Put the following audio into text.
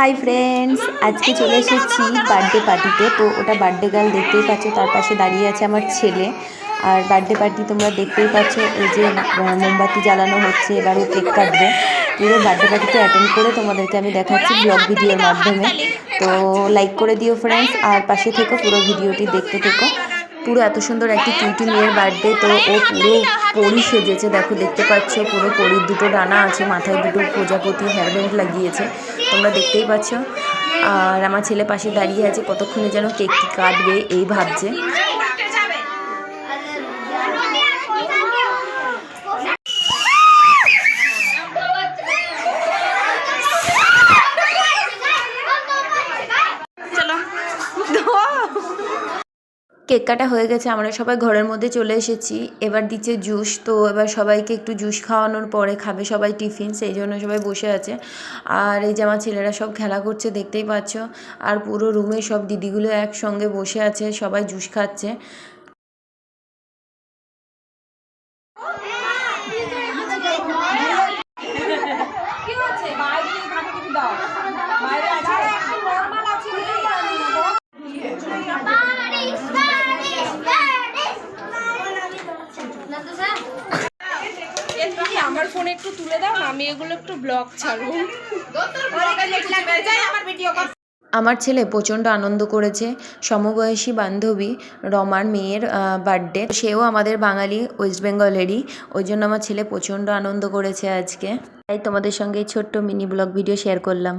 Hi friends আজকে চলে এসেছি বার্থডে পার্টিতে তো। ওটা বার্থডে গার্ল দেখতেই পাচ্ছ, তার পাশে দাঁড়িয়ে আছে আমার ছেলে। আর বার্থডে পার্টি তোমরা দেখতেই পাচ্ছ, এই যে মোমবাতি জ্বালানো হচ্ছে এবার ও কেক কাটবে। পুরো বার্থডে পার্টিতে অ্যাটেন্ড করে তোমাদেরকে আমি দেখাচ্ছি ব্লগ ভিডিওর মাধ্যমে। তো লাইক করে দিও ফ্রেন্ডস আর পাশে থেকো, পুরো ভিডিওটি দেখতে থেকো। পুরো এত সুন্দর একটি কিউটি মেয়ের বার্থডে তো ও পুরো পরি সেজেছে। দেখো, দেখতে পাচ্ছ, পুরো পরির দুটো ডানা আছে, মাথায় দুটো প্রজাপতি হেয়ারব্যান্ড লাগিয়েছে, তোমরা দেখতেই পাচ্ছ। আর আমার ছেলে পাশে দাঁড়িয়ে আছে, কতক্ষণে যেন কেকটি কাটবে, এই ভাবছে। কেক কাটা হয়ে গেছে, আমরা সবাই ঘরের মধ্যে চলে এসেছি। এবার দিচ্ছে জুস, তো এবার সবাইকে একটু জুস খাওয়ানোর পরে খাবে সবাই টিফিন, সেই জন্য সবাই বসে আছে। আর এই যে আমার ছেলেরা সব খেলা করছে, দেখতেই পাচ্ছ। আর পুরো রুমে সব দিদিগুলো একসঙ্গে বসে আছে, সবাই জুস খাচ্ছে। আমার ফোনে একটু তুলে দাও, আমি এগুলো একটু ব্লগ ছাড়বো। আমার ছেলে প্রচণ্ড আনন্দ করেছে। সমবয়সী বান্ধবী রমার মেয়ের বার্থডে সেও আমাদের বাঙালি ওয়েস্ট বেঙ্গলেরই ওই জন্য আমার ছেলে প্রচণ্ড আনন্দ করেছে আজকে। তাই তোমাদের সঙ্গে এই ছোট্ট মিনি ব্লগ ভিডিও শেয়ার করলাম।